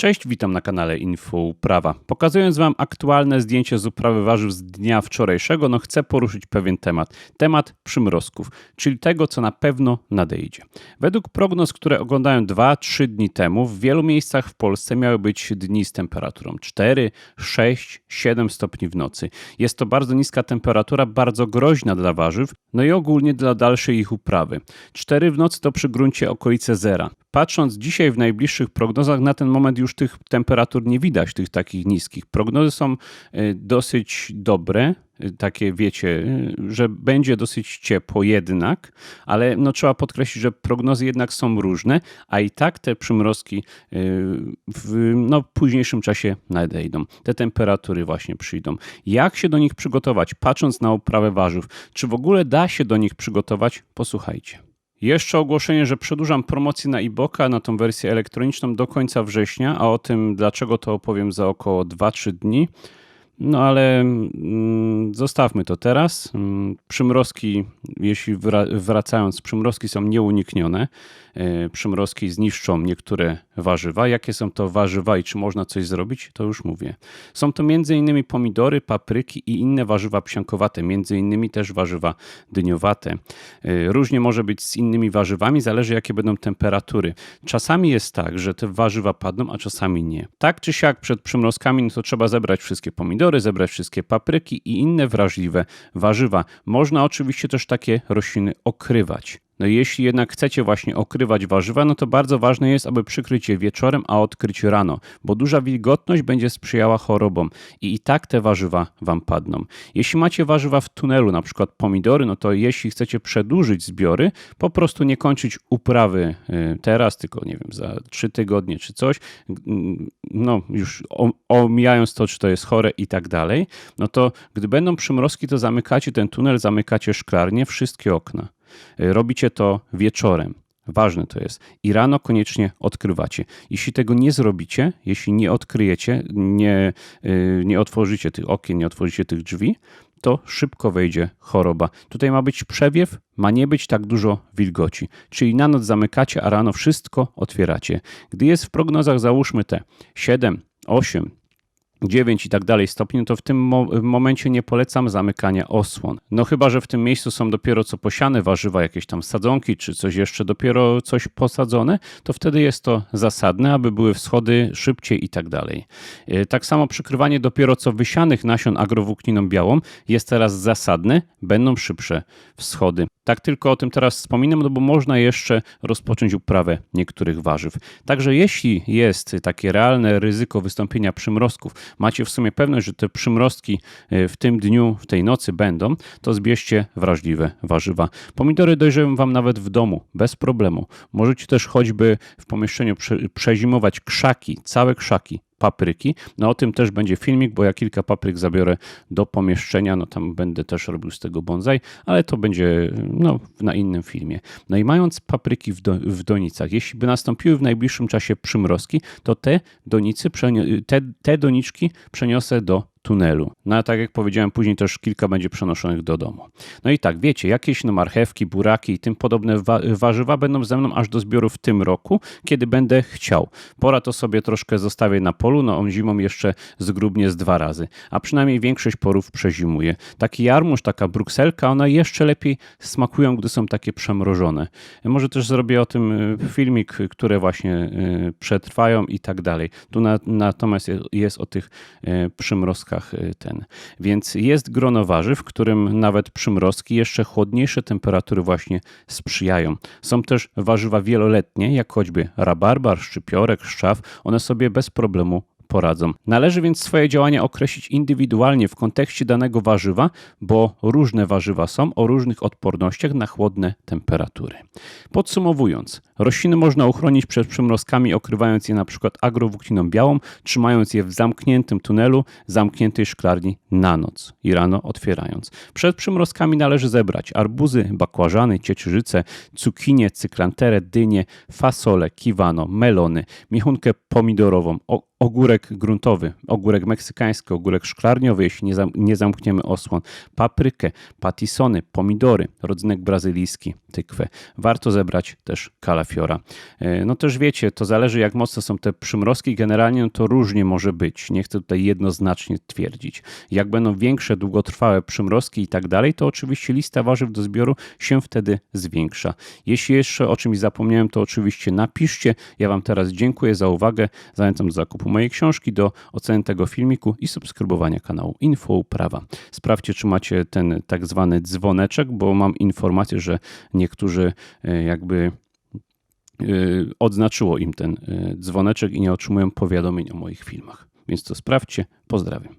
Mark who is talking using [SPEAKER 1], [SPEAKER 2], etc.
[SPEAKER 1] Cześć, witam na kanale Info Uprawa. Pokazując Wam aktualne zdjęcie z uprawy warzyw z dnia wczorajszego, no chcę poruszyć pewien temat. Temat przymrozków, czyli tego, co na pewno nadejdzie. Według prognoz, które oglądałem 2-3 dni temu, w wielu miejscach w Polsce miały być dni z temperaturą 4, 6, 7 stopni w nocy. Jest to bardzo niska temperatura, bardzo groźna dla warzyw, no i ogólnie dla dalszej ich uprawy. 4 w nocy to przy gruncie okolice zera. Patrząc dzisiaj w najbliższych prognozach, na ten moment już tych temperatur nie widać, tych takich niskich. Prognozy są y, dosyć dobre, y, takie wiecie, y, że będzie dosyć ciepło jednak, ale no trzeba podkreślić, że prognozy jednak są różne, a i tak te przymrozki w no, późniejszym czasie nadejdą. Te temperatury właśnie przyjdą. Jak się do nich przygotować, patrząc na uprawę warzyw? Czy w ogóle da się do nich przygotować? Posłuchajcie. Jeszcze ogłoszenie, że przedłużam promocję na e-booka, na tą wersję elektroniczną do końca września, a o tym dlaczego to opowiem za około 2-3 dni. No ale mm, zostawmy to teraz. Mm, przymrozki, jeśli wracając, przymrozki są nieuniknione. E, przymrozki zniszczą niektóre warzywa. Jakie są to warzywa i czy można coś zrobić, to już mówię. Są to m.in. pomidory, papryki i inne warzywa psiankowate, m.in. też warzywa dyniowate. E, różnie może być z innymi warzywami, zależy jakie będą temperatury. Czasami jest tak, że te warzywa padną, a czasami nie. Tak czy siak przed przymrozkami no to trzeba zebrać wszystkie pomidory, zebrać wszystkie papryki i inne wrażliwe warzywa. Można oczywiście też takie rośliny okrywać. No jeśli jednak chcecie właśnie okrywać warzywa, no to bardzo ważne jest, aby przykryć je wieczorem, a odkryć rano, bo duża wilgotność będzie sprzyjała chorobom i i tak te warzywa wam padną. Jeśli macie warzywa w tunelu, na przykład pomidory, no to jeśli chcecie przedłużyć zbiory, po prostu nie kończyć uprawy y, teraz, tylko nie wiem, za trzy tygodnie czy coś, no już omijając to, czy to jest chore i tak dalej, no to gdy będą przymrozki, to zamykacie ten tunel, zamykacie szklarnię, wszystkie okna. Y, robicie to wieczorem. Ważne to jest. I rano koniecznie odkrywacie. Jeśli tego nie zrobicie, jeśli nie odkryjecie, nie, y, nie otworzycie tych okien, nie otworzycie tych drzwi, to szybko wejdzie choroba. Tutaj ma być przewiew, ma nie być tak dużo wilgoci. Czyli na noc zamykacie, a rano wszystko otwieracie. Gdy jest w prognozach, załóżmy te 7, 8, 9 i tak dalej stopni, to w tym mo momencie nie polecam zamykania osłon. No chyba, że w tym miejscu są dopiero co posiane warzywa, jakieś tam sadzonki, czy coś jeszcze dopiero coś posadzone, to wtedy jest to zasadne, aby były wschody szybciej i tak dalej. E, tak samo przykrywanie dopiero co wysianych nasion agrowłókniną białą jest teraz zasadne, będą szybsze wschody. Tak tylko o tym teraz wspominam, no bo można jeszcze rozpocząć uprawę niektórych warzyw. Także jeśli jest takie realne ryzyko wystąpienia przymrozków, macie w sumie pewność, że te przymrozki e, w tym dniu, w tej nocy będą, to zbierzcie wrażliwe warzywa. Pomidory dojrzeją Wam nawet w domu, bez problemu. Możecie też choćby w pomieszczeniu prze, przezimować krzaki, całe krzaki, papryki. No o tym też będzie filmik, bo ja kilka papryk zabiorę do pomieszczenia, no tam będę też robił z tego bonsai, ale to będzie no, na innym filmie. No i mając papryki w, do, w donicach, jeśli by nastąpiły w najbliższym czasie przymrozki, to te donicy, te, te doniczki przeniosę do tunelu. No a tak jak powiedziałem, później też kilka będzie przenoszonych do domu. No i tak, wiecie, jakieś no marchewki, buraki i tym podobne wa warzywa będą ze mną aż do zbioru w tym roku, kiedy będę chciał. Pora to sobie troszkę zostawię na polu, no on zimą jeszcze zgrubnie z dwa razy, a przynajmniej większość porów przezimuje. Taki jarmuż, taka brukselka, one jeszcze lepiej smakują, gdy są takie przemrożone. Może też zrobię o tym y, filmik, które właśnie y, przetrwają i tak dalej. Tu na, natomiast jest o tych y, przymrozkach Y, ten. Więc jest grono warzyw, którym nawet przymrozki, jeszcze chłodniejsze temperatury właśnie sprzyjają. Są też warzywa wieloletnie, jak choćby rabarbar, szczypiorek, szczaw. One sobie bez problemu poradzą. Należy więc swoje działania określić indywidualnie w kontekście danego warzywa, bo różne warzywa są o różnych odpornościach na chłodne temperatury. Podsumowując, rośliny można uchronić przed przymrozkami, okrywając je np. agrowłókniną białą, trzymając je w zamkniętym tunelu, zamkniętej szklarni na noc i rano otwierając. Przed przymrozkami należy zebrać arbuzy, bakłażany, ciecierzyce, cukinie, cyklanterę, dynie, fasole, kiwano, melony, miechunkę pomidorową, ogórek gruntowy, ogórek meksykański, ogórek szklarniowy, jeśli nie, zam, nie zamkniemy osłon, paprykę, patisony, pomidory, rodzynek brazylijski, tykwę. Warto zebrać też kalafiora. E, No też wiecie, to zależy jak mocno są te przymrozki. Generalnie no to różnie może być. Nie chcę tutaj jednoznacznie twierdzić. Jak będą większe, długotrwałe przymrozki i tak dalej, to oczywiście lista warzyw do zbioru się wtedy zwiększa. Jeśli jeszcze o czymś zapomniałem, to oczywiście napiszcie. Ja Wam teraz dziękuję za uwagę. Zachęcam do zakupu mojej książki, do oceny tego filmiku i subskrybowania kanału Info Uprawa. Sprawdźcie, czy macie ten tak zwany dzwoneczek, bo mam informację, że niektórzy e, jakby e, odznaczyło im ten e, dzwoneczek i nie otrzymują powiadomień o moich filmach. Więc to sprawdźcie. Pozdrawiam.